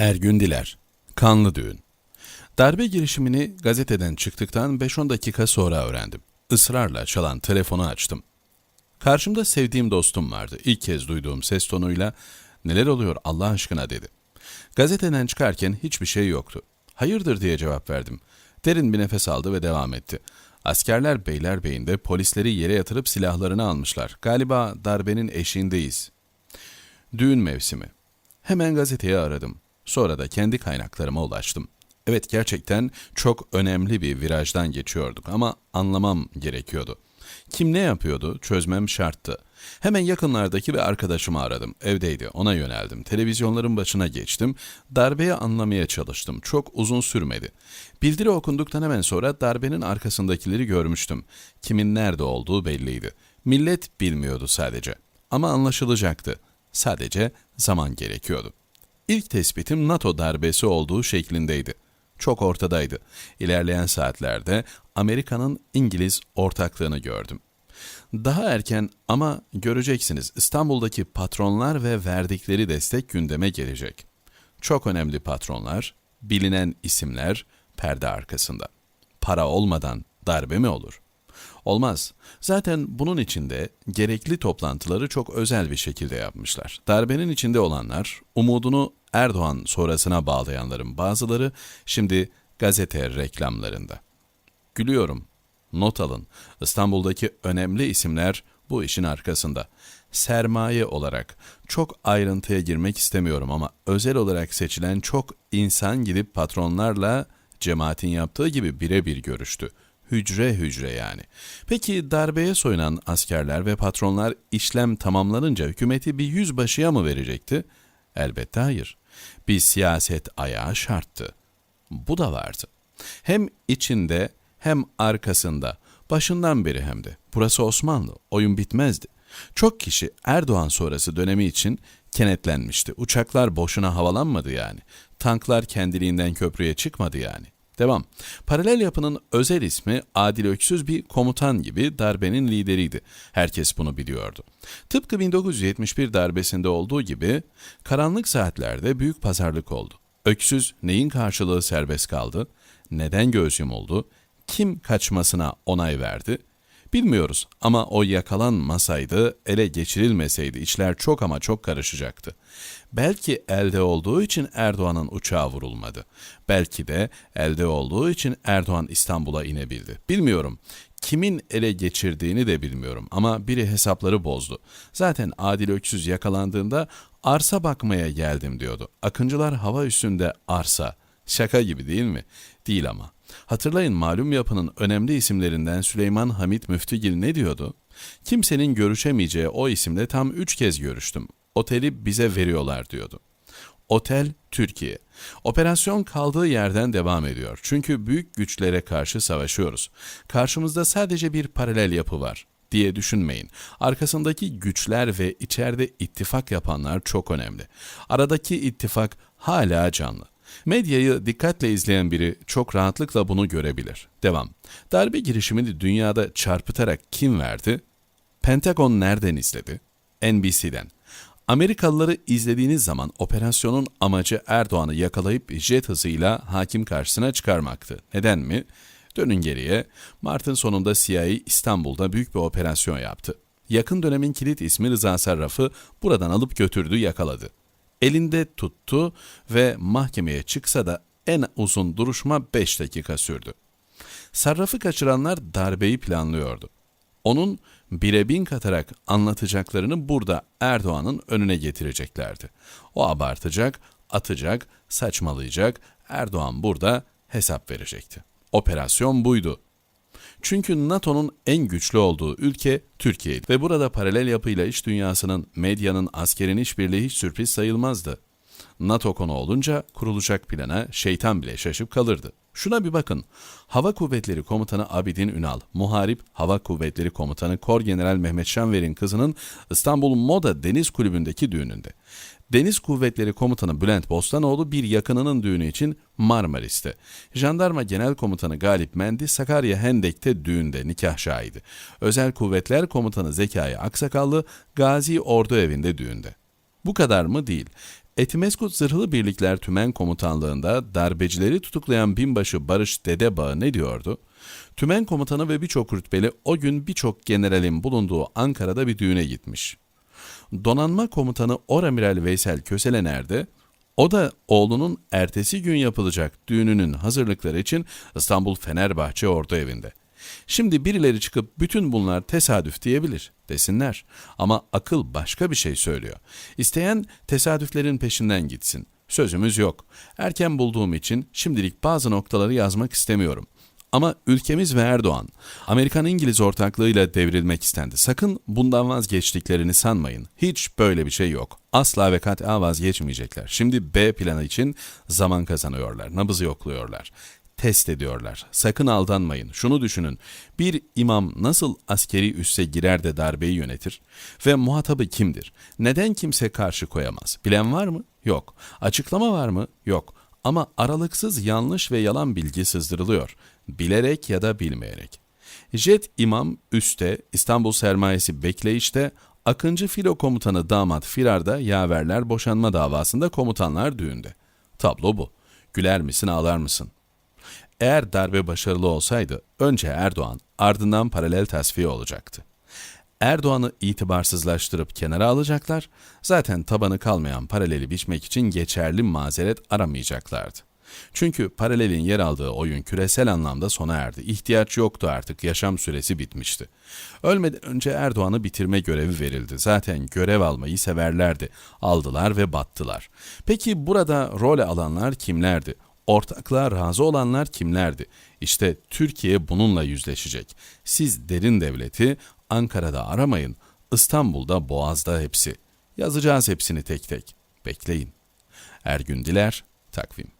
Ergün Diler, Kanlı Düğün. Darbe girişimini gazeteden çıktıktan 5-10 dakika sonra öğrendim. Israrla çalan telefonu açtım. Karşımda sevdiğim dostum vardı. İlk kez duyduğum ses tonuyla neler oluyor Allah aşkına dedi. Gazeteden çıkarken hiçbir şey yoktu. Hayırdır diye cevap verdim. Derin bir nefes aldı ve devam etti. Askerler Beylerbeyi'nde polisleri yere yatırıp silahlarını almışlar. Galiba darbenin eşiğindeyiz. Düğün mevsimi. Hemen gazeteyi aradım. Sonra da kendi kaynaklarıma ulaştım. Evet gerçekten çok önemli bir virajdan geçiyorduk ama anlamam gerekiyordu. Kim ne yapıyordu çözmem şarttı. Hemen yakınlardaki bir arkadaşımı aradım. Evdeydi ona yöneldim. Televizyonların başına geçtim. Darbeyi anlamaya çalıştım. Çok uzun sürmedi. Bildiri okunduktan hemen sonra darbenin arkasındakileri görmüştüm. Kimin nerede olduğu belliydi. Millet bilmiyordu sadece. Ama anlaşılacaktı. Sadece zaman gerekiyordu. İlk tespitim NATO darbesi olduğu şeklindeydi. Çok ortadaydı. İlerleyen saatlerde Amerika'nın İngiliz ortaklığını gördüm. Daha erken ama göreceksiniz İstanbul'daki patronlar ve verdikleri destek gündeme gelecek. Çok önemli patronlar, bilinen isimler perde arkasında. Para olmadan darbe mi olur? Olmaz. Zaten bunun içinde gerekli toplantıları çok özel bir şekilde yapmışlar. Darbenin içinde olanlar, umudunu Erdoğan sonrasına bağlayanların bazıları şimdi gazete reklamlarında. Gülüyorum. Not alın. İstanbul'daki önemli isimler bu işin arkasında. Sermaye olarak çok ayrıntıya girmek istemiyorum ama özel olarak seçilen çok insan gidip patronlarla cemaatin yaptığı gibi birebir görüştü. Hücre hücre yani. Peki darbeye soyunan askerler ve patronlar işlem tamamlanınca hükümeti bir yüzbaşıya mı verecekti? Elbette hayır. Bir siyaset ayağı şarttı. Bu da vardı. Hem içinde hem arkasında, başından beri hem de. Burası Osmanlı, oyun bitmezdi. Çok kişi Erdoğan sonrası dönemi için kenetlenmişti. Uçaklar boşuna havalanmadı yani. Tanklar kendiliğinden köprüye çıkmadı yani. Devam. Paralel yapının özel ismi Adil Öksüz bir komutan gibi darbenin lideriydi. Herkes bunu biliyordu. Tıpkı 1971 darbesinde olduğu gibi karanlık saatlerde büyük pazarlık oldu. Öksüz neyin karşılığı serbest kaldı? Neden göğüs yumuldu? Kim kaçmasına onay verdi? Bilmiyoruz ama o yakalanmasaydı, ele geçirilmeseydi içler çok ama çok karışacaktı. Belki elde olduğu için Erdoğan'ın uçağı vurulmadı. Belki de elde olduğu için Erdoğan İstanbul'a inebildi. Bilmiyorum. Kimin ele geçirdiğini de bilmiyorum ama biri hesapları bozdu. Zaten Adil Öksüz yakalandığında arsa bakmaya geldim diyordu. Akıncılar hava üstünde arsa. Şaka gibi değil mi? Değil ama. Hatırlayın malum yapının önemli isimlerinden Süleyman Hamit Müftügil ne diyordu? Kimsenin görüşemeyeceği o isimle tam üç kez görüştüm. Oteli bize veriyorlar diyordu. Otel Türkiye. Operasyon kaldığı yerden devam ediyor. Çünkü büyük güçlere karşı savaşıyoruz. Karşımızda sadece bir paralel yapı var diye düşünmeyin. Arkasındaki güçler ve içeride ittifak yapanlar çok önemli. Aradaki ittifak hala canlı. Medyayı dikkatle izleyen biri çok rahatlıkla bunu görebilir. Devam. Darbe girişimini dünyada çarpıtarak kim verdi? Pentagon nereden izledi? NBC'den. Amerikalıları izlediğiniz zaman operasyonun amacı Erdoğan'ı yakalayıp jet hızıyla hakim karşısına çıkarmaktı. Neden mi? Dönün geriye. Mart'ın sonunda CIA İstanbul'da büyük bir operasyon yaptı. Yakın dönemin kilit ismi Rıza Sarraf'ı buradan alıp götürdü, yakaladı. Elinde tuttu ve mahkemeye çıksa da en uzun duruşma 5 dakika sürdü. Sarrafı kaçıranlar darbeyi planlıyordu. Onun bire bin katarak anlatacaklarını burada Erdoğan'ın önüne getireceklerdi. O abartacak, atacak, saçmalayacak, Erdoğan burada hesap verecekti. Operasyon buydu. Çünkü NATO'nun en güçlü olduğu ülke Türkiye'ydi ve burada paralel yapıyla iş dünyasının, medyanın, askerin işbirliği hiç sürpriz sayılmazdı. NATO konu olunca kurulacak plana şeytan bile şaşıp kalırdı. Şuna bir bakın. Hava Kuvvetleri Komutanı Abidin Ünal, Muharip Hava Kuvvetleri Komutanı Kor General Mehmet Şanver'in kızının İstanbul Moda Deniz Kulübü'ndeki düğününde. Deniz Kuvvetleri Komutanı Bülent Bostanoğlu bir yakınının düğünü için Marmaris'te. Jandarma Genel Komutanı Galip Mendi Sakarya Hendek'te düğünde nikah şahidi. Özel Kuvvetler Komutanı Zekai Aksakallı Gazi Ordu Evi'nde düğünde. Bu kadar mı değil. Etimeskut Zırhlı Birlikler Tümen Komutanlığı'nda darbecileri tutuklayan binbaşı Barış Dedebağ ne diyordu? Tümen komutanı ve birçok rütbeli o gün birçok generalin bulunduğu Ankara'da bir düğüne gitmiş. Donanma komutanı Oramiral Veysel Kösele nerede? O da oğlunun ertesi gün yapılacak düğününün hazırlıkları için İstanbul Fenerbahçe Ordu evinde. Şimdi birileri çıkıp bütün bunlar tesadüf diyebilir desinler. Ama akıl başka bir şey söylüyor. İsteyen tesadüflerin peşinden gitsin. Sözümüz yok. Erken bulduğum için şimdilik bazı noktaları yazmak istemiyorum. Ama ülkemiz ve Erdoğan, Amerikan-İngiliz ortaklığıyla devrilmek istendi. Sakın bundan vazgeçtiklerini sanmayın. Hiç böyle bir şey yok. Asla ve kat'a vazgeçmeyecekler. Şimdi B planı için zaman kazanıyorlar, nabızı yokluyorlar test ediyorlar. Sakın aldanmayın. Şunu düşünün. Bir imam nasıl askeri üsse girer de darbeyi yönetir? Ve muhatabı kimdir? Neden kimse karşı koyamaz? Bilen var mı? Yok. Açıklama var mı? Yok. Ama aralıksız yanlış ve yalan bilgi sızdırılıyor. Bilerek ya da bilmeyerek. Jet imam üste, İstanbul sermayesi bekleyişte, Akıncı filo komutanı damat firarda yaverler boşanma davasında komutanlar düğünde. Tablo bu. Güler misin ağlar mısın? Eğer darbe başarılı olsaydı önce Erdoğan ardından paralel tasfiye olacaktı. Erdoğan'ı itibarsızlaştırıp kenara alacaklar, zaten tabanı kalmayan paraleli biçmek için geçerli mazeret aramayacaklardı. Çünkü paralelin yer aldığı oyun küresel anlamda sona erdi. İhtiyaç yoktu artık, yaşam süresi bitmişti. Ölmeden önce Erdoğan'ı bitirme görevi verildi. Zaten görev almayı severlerdi. Aldılar ve battılar. Peki burada rol alanlar kimlerdi? Ortaklığa razı olanlar kimlerdi? İşte Türkiye bununla yüzleşecek. Siz derin devleti Ankara'da aramayın, İstanbul'da Boğaz'da hepsi. Yazacağız hepsini tek tek. Bekleyin. Ergün Diler, Takvim